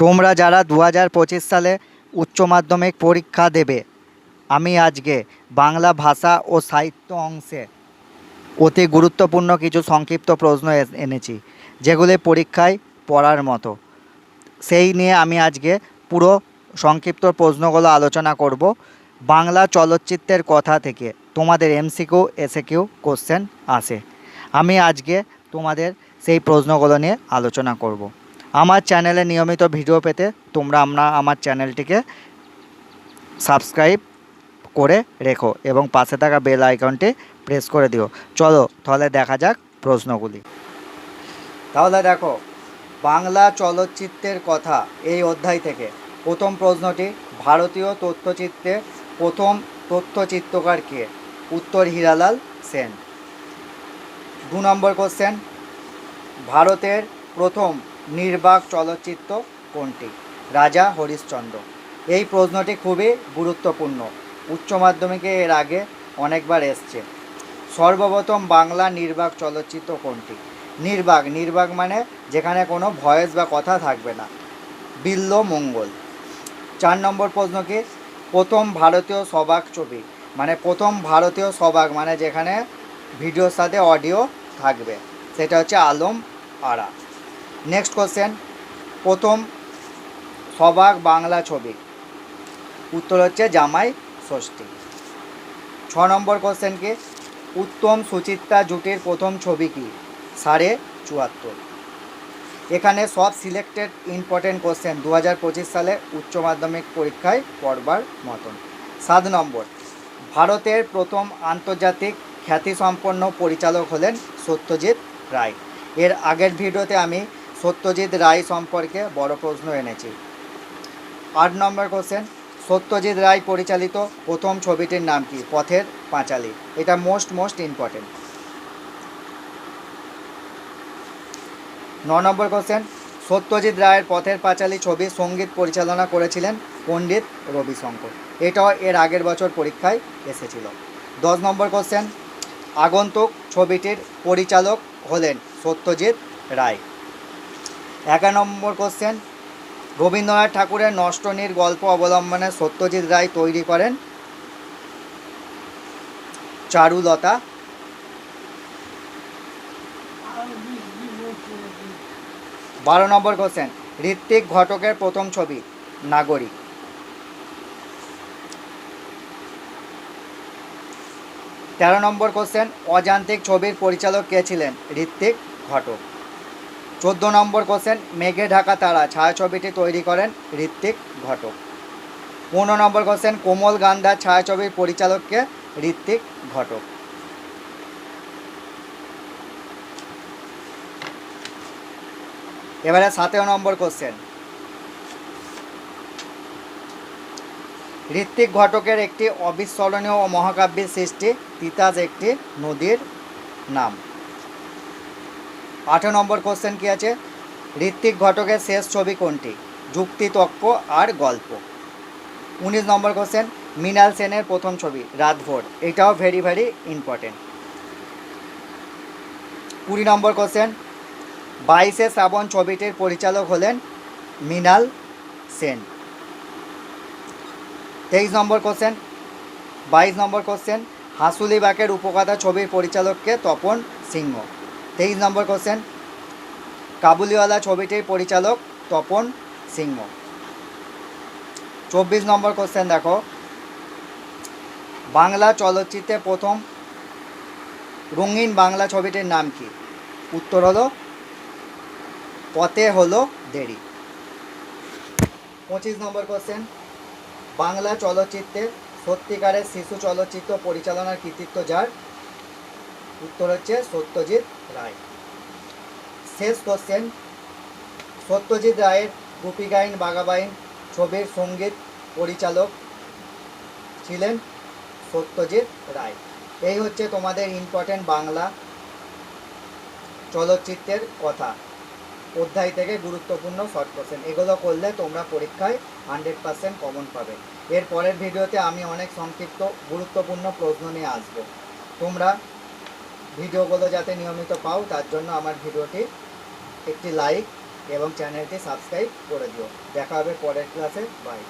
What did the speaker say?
তোমরা যারা দু হাজার পঁচিশ সালে উচ্চ মাধ্যমিক পরীক্ষা দেবে, আমি আজকে বাংলা ভাষা ও সাহিত্য অংশে অতি গুরুত্বপূর্ণ কিছু সংক্ষিপ্ত প্রশ্ন এনেছি, যেগুলি পরীক্ষায় পড়ার মতো। সেই নিয়ে আমি আজকে পুরো সংক্ষিপ্ত প্রশ্নগুলো আলোচনা করব। বাংলা চলচ্চিত্রের কথা থেকে তোমাদের এমসিকিউ এসে কিউ কোশ্চেন আসে। আমি আজকে তোমাদের সেই প্রশ্নগুলো নিয়ে আলোচনা করব। আমার চ্যানেলে নিয়মিত ভিডিও পেতে তোমরা আমরা আমার চ্যানেলটিকে সাবস্ক্রাইব করে রেখো এবং পাশে থাকা বেল আইকনটি প্রেস করে দিও। চলো, তাহলে দেখা যাক প্রশ্নগুলি। তাহলে দেখো, বাংলা চলচ্চিত্রের কথা এই অধ্যায় থেকে। প্রথম প্রশ্নটি, ভারতীয় তথ্যচিত্রে প্রথম তথ্যচিত্রকার কে? উত্তর হীরালাল সেন। দু নম্বর কোশ্চেন ভারতের প্রথম নির্বাক চলচ্চিত্র কোনটি? রাজা হরিশ্চন্দ্র। এই প্রশ্নটি খুবই গুরুত্বপূর্ণ। উচ্চ মাধ্যমিকে এর আগে অনেকবার এসছে। সর্বপ্রথম বাংলা নির্বাক চলচ্চিত্র কোনটি? নির্বাক নির্বাক মানে যেখানে কোনো ভয়েস বা কথা থাকবে না। বিল্ল মঙ্গল। চার নম্বর প্রশ্ন কি? প্রথম ভারতীয় সবাক ছবি। মানে প্রথম ভারতীয় সবাক মানে যেখানে ভিডিওর সাথে অডিও থাকবে। সেটা হচ্ছে আলম আরা। নেক্সট কোশ্চেন প্রথম সবাক বাংলা ছবি। উত্তর হচ্ছে জামাই ষষ্ঠী। ছ নম্বর কোশ্চেন কি? উত্তম সুচিত্রা জুটির প্রথম ছবি কি? সাড়ে চুয়াত্তর। এখানে সব সিলেক্টেড ইম্পর্টেন্ট কোশ্চেন দু হাজার পঁচিশ সালে উচ্চ মাধ্যমিক পরীক্ষায় পড়বার মতন। সাত নম্বর। ভারতের প্রথম আন্তর্জাতিক খ্যাতিসম্পন্ন পরিচালক হলেন সত্যজিৎ রায়। এর আগের ভিডিওতে আমি সত্যজিৎ রায় সম্পর্কে বড় প্রশ্ন এনেছি। আট নম্বর কোশ্চেন সত্যজিৎ রায় পরিচালিত প্রথম ছবিটির নাম কি? পথের পাঁচালী। এটা মোস্ট মোস্ট ইম্পর্টেন্ট ন নম্বর কোশ্চেন সত্যজিৎ রায়ের পথের পাঁচালী ছবি সংগীত পরিচালনা করেছিলেন পণ্ডিত রবিশঙ্কর। এটাও এর আগের বছর পরীক্ষায় এসেছিল। দশ নম্বর কোশ্চেন আগন্তুক ছবিটির পরিচালক হলেন সত্যজিৎ রায়। এগারো নম্বর কোশ্চেন রবীন্দ্রনাথ ঠাকুরের নষ্টনীর গল্প অবলম্বনে সত্যজিৎ রায় তৈরি করেন চারুলতা। বারো নম্বর কোশ্চেন ঋত্বিক ঘটকের প্রথম ছবি, নাগরিক। তেরো নম্বর কোশ্চেন অযান্ত্রিক ছবির পরিচালক কে ছিলেন? ঋত্বিক ঘটক। চোদ্দ নম্বর কোশ্চেন, মেঘে ঢাকা তারা, ছায়াছবিটি তৈরি করেন ঋত্বিক ঘটক। পনেরো নম্বর কোশ্চেন, কোমল গান্ধার ছায়াছবির পরিচালককে ঋত্বিক ঘটক। এবারে সতেরো নম্বর কোশ্চেন। ঋত্বিক ঘটকের একটি অবিস্মরণীয় মহাকাব্যের সৃষ্টি, তিতাস একটি নদীর নাম। আঠেরো নম্বর কোশ্চেন কি আছে? ঋত্বিক ঘটকের শেষ ছবি কোনটি? যুক্তিতক্ক আর গল্প। উনিশ নম্বর কোশ্চেন মৃণাল সেনের প্রথম ছবি, রাতভোর। এটাও ভেরি ভেরি ইম্পর্টেন্ট কুড়ি নম্বর কোশ্চেন বাইশে শ্রাবণ ছবিটির পরিচালক হলেন মৃণাল সেন। তেইশ নম্বর কোশ্চেন বাইশ নম্বর কোশ্চেন হাসুলি বাকের উপকথা ছবির পরিচালককে তপন সিংহ। তেইশ নম্বর কোশ্চেন কাবুলিওয়ালা ছবিটির পরিচালক তপন সিংহ। চব্বিশ নম্বর কোশ্চেন দেখো। বাংলা চলচ্চিত্রে প্রথম রঙিন বাংলা ছবিটির নাম কি? উত্তর হলো, পথে হলো দেরি। পঁচিশ নম্বর কোশ্চেন বাংলা চলচ্চিত্রের সত্যিকারের শিশু চলচ্চিত্র পরিচালনার কৃতিত্ব যার? উত্তর হচ্ছে সত্যজিৎ রায়। শেষ কোশ্চেন সত্যজিৎ রায়ের গোপীগাইন বাগাবাইন ছবির সংগীত পরিচালক ছিলেন সত্যজিৎ রায়। এই হচ্ছে তোমাদের ইম্পর্টেন্ট বাংলা চলচ্চিত্রের কথা। অধ্যায় থেকে গুরুত্বপূর্ণ শর্ট কোশ্চেন এগুলো করলে তোমরা পরীক্ষায় হান্ড্রেড পার্সেন্ট কমন পাবে। এর পরের ভিডিওতে আমি অনেক সংক্ষিপ্ত, গুরুত্বপূর্ণ প্রশ্ন নিয়ে আসব। তোমরা ভিডিওগুলো যাতে নিয়মিত পাও, তার জন্য আমার ভিডিওটি একটি লাইক এবং চ্যানেলটি সাবস্ক্রাইব করে দিও। দেখা হবে পরের ক্লাসে বাই